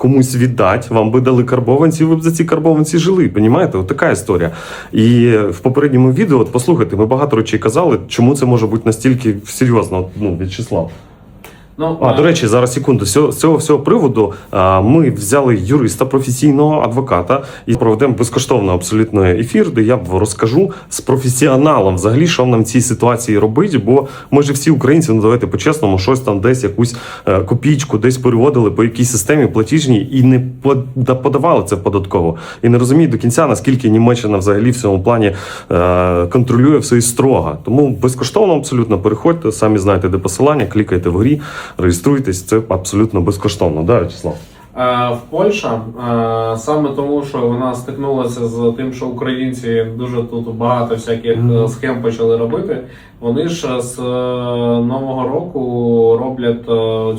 Комусь віддати, вам би дали карбованці, ви б за ці карбованці жили. Понімаєте? От така історія. І в попередньому відео, от послухайте, ми багато речей казали, чому це може бути настільки серйозно, ну, В'ячеслав. Ну, А, е, до речі, зараз секунду. З цього, всього приводу ми взяли юриста професійного адвоката і проведемо безкоштовно абсолютно ефір, де я розкажу з професіоналом взагалі, що нам в цій ситуації робити. Бо ми ж всі українці, ну давайте по-чесному, щось там десь якусь е, копійку десь переводили по якійсь системі платіжній і не подавали це податково. І не розуміють до кінця, наскільки Німеччина взагалі в цьому плані е, контролює все і строго. Тому безкоштовно абсолютно переходьте, самі знаєте, де посилання, клікайте вгорі, реєструйтесь. Це абсолютно безкоштовно. Да, Вячеслав? Е, В Польща е, саме тому, що вона стикнулася з тим, що українці дуже тут багато всяких е, схем почали робити. Вони ж з нового року роблять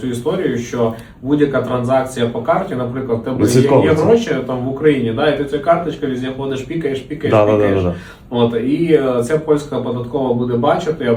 цю історію, що будь-яка транзакція по карті, наприклад, тебе є, є гроші там в Україні, да, і ти цю карточку везде ходиш, пікаєш, пікаєш, Да, да, пікаєш. да, да. От і ця польська податкова буде бачити.